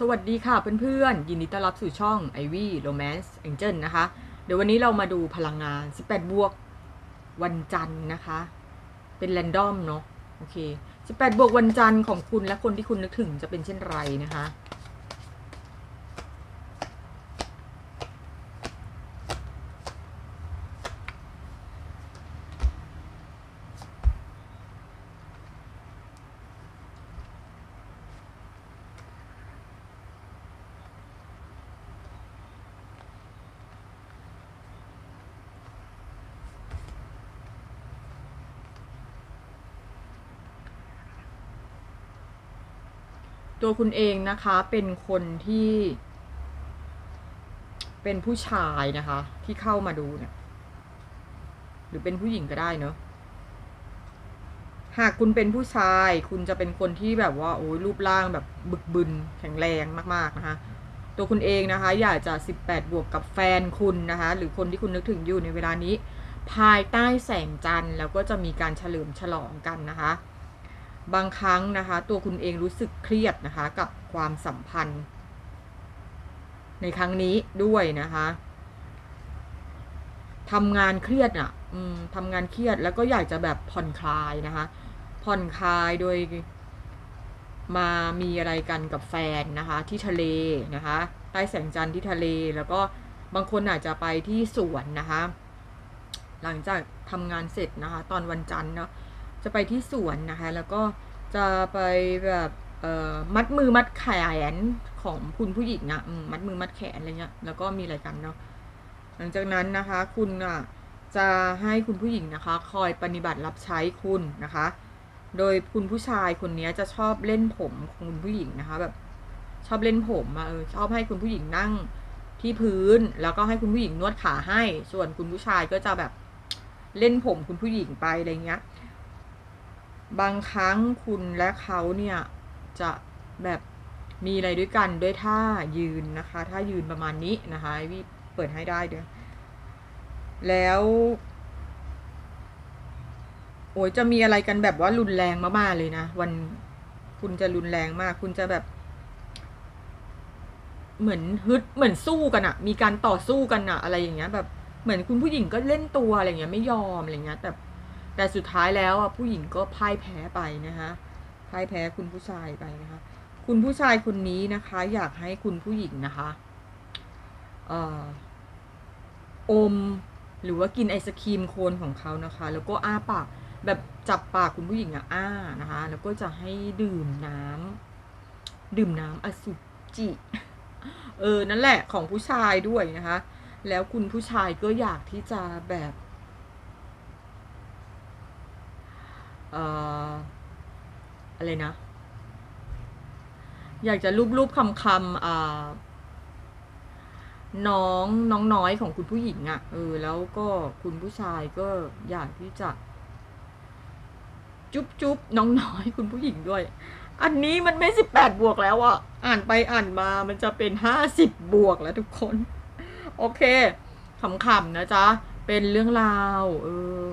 สวัสดีค่ะเพื่อนๆ ยินดีต้อนรับสู่ช่อง Ivy Romance Angel นะคะ เดี๋ยววันนี้เรามาดูพลังงาน 18 บวก วันจันทร์นะคะ เป็นแรนดอมเนาะ โอเค 18 บวกวันจันทร์ของคุณและคนที่คุณนึกถึงจะเป็นเช่นไรนะคะ ตัวคุณเองนะคะเป็นคนที่เป็นผู้ชายนะคะ ที่เข้ามาดูเนี่ย หรือเป็นผู้หญิงก็ได้เนอะหากคุณเป็นผู้ชาย คุณจะเป็นคนที่แบบว่า โอ้ยรูปร่างแบบบึกบึนแข็งแรงมากๆนะคะ ตัวคุณเองนะคะ อยากจะ 18 บวกกับแฟนคุณนะคะ หรือคนที่คุณนึกถึงอยู่ในเวลานี้ ภายใต้แสงจันทร์แล้วก็จะมีการเฉลิมฉลองกันนะคะ บางครั้งนะคะ ตัวคุณเองรู้สึกเครียดนะคะ กับความสัมพันธ์ ในครั้งนี้ด้วยนะคะทำงานเครียดอะทำงานเครียดแล้วก็อยากจะแบบผ่อนคลายนะคะ ผ่อนคลายโดยมามีอะไรกันกับแฟนนะคะ ที่ทะเลนะคะ ใต้แสงจันทร์ที่ทะเลแล้วก็บางคนอาจจะไปที่สวนนะคะ หลังจากทำงานเสร็จนะคะ ตอนวันจันทร์เนาะ จะไปที่สวนนะคะ แล้วก็จะไปแบบมัดมือมัดแขนของคุณผู้หญิงอะ่ะมัดมือมัดแขนอะไรเงี้ยแล้วก็มีอะไรกันเนาะหลังจากนั้นนะคะคุณอะจะให้คุณผู้หญิงนะคะ คอยปฏิบัติรับใช้คุณนะคะ โดยคุณผู้ชายคนนี้จะชอบเล่นผมของคุณผู้หญิงนะคะแบบชอบเล่นผมอะเออชอบให้คุณผู้หญิงนั่งที่พื้น แล้วก็ให้คุณผู้หญิงนวดขาให้ ส่วนคุณผู้ชายก็จะแบบเล่นผมคุณผู้หญิงไปอะไรเงี้ย บางครั้งคุณและเขาเนี่ยจะแบบมีอะไรด้วยกันด้วยท่ายืนนะคะท่ายืนประมาณนี้นะคะวิเปิดให้ได้เด้อแล้วโอ้ยจะมีอะไรกันแบบว่ารุนแรงมากๆเลยนะ วันคุณจะรุนแรงมาก คุณจะแบบ เหมือนฮึดเหมือนสู้กันอะมีการต่อสู้กันอะอะไรอย่างเงี้ย แบบเหมือนคุณผู้หญิงก็เล่นตัวอะไรเงี้ยไม่ยอมอะไรเงี้ยแต่ แต่สุดท้ายแล้วอะผู้หญิงก็พ่ายแพ้ไปนะคะพ่ายแพ้คุณผู้ชายไปนะคะ คุณผู้ชายคนนี้นะคะ อยากให้คุณผู้หญิงนะคะออมหรือว่ากินไอศครีมโคนของเขานะคะ แล้วก็อ้าปากแบบจับปากคุณผู้หญิงอะอ้านะคะ แล้วก็จะให้ดื่มน้ำดื่มน้ำอสุจิเออนั่นแหละของผู้ชายด้วยนะคะ แล้วคุณผู้ชายก็อยากที่จะแบบ เอ่ออะไรนะ อยากจะรูปรูปคำคำอ่าน้องน้องน้อยของคุณผู้หญิงอะ่ะเออแล้วก็คุณผู้ชายก็อยากที่จะ จุ๊บจุ๊บน้องน้อยคุณผู้หญิงด้วย อันนี้มันไม่สิบแปดบวกแล้วอะอ่านไปอ่านมามันจะเป็นห้าสิบบวกแล้วทุกคน โอเคขำๆนะจ๊ะ เป็นเรื่องราว เออ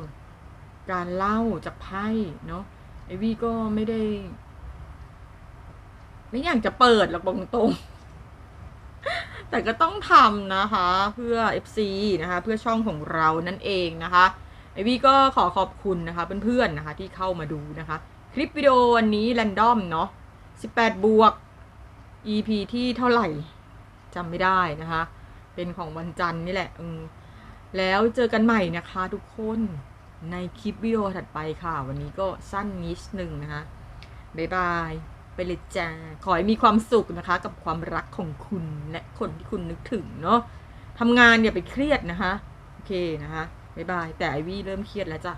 การเล่าจากไพ่เนาะไอวี่ก็ไม่ได้ ไม่อยากจะเปิดหรอกตรงๆแต่ก็ต้องทำนะคะ เพื่อ FC นะคะ เพื่อช่องของเรานั่นเองนะคะไอวี่ก็ขอขอบคุณนะคะเพื่อนๆนะคะ ที่เข้ามาดูนะคะ คลิปวิดีโอวันนี้แรนดอมเนาะ18 บวก EP ที่เท่าไหร่จำไม่ได้นะคะ เป็นของวันจันทร์นี่แหละอืมแล้วเจอกันใหม่นะคะทุกคน ในคลิปวิดีโอถัดไปค่ะ วันนี้ก็สั้นนิดนึงนะคะบ๊ายบาย ไปเลยจ้า ขอให้มีความสุขนะคะ กับความรักของคุณและคนที่คุณนึกถึงเนาะทำงานอย่าไปเครียดนะคะ โอเคนะคะบ๊ายบาย แต่ไอวี่เริ่มเครียดแล้วจ้ะ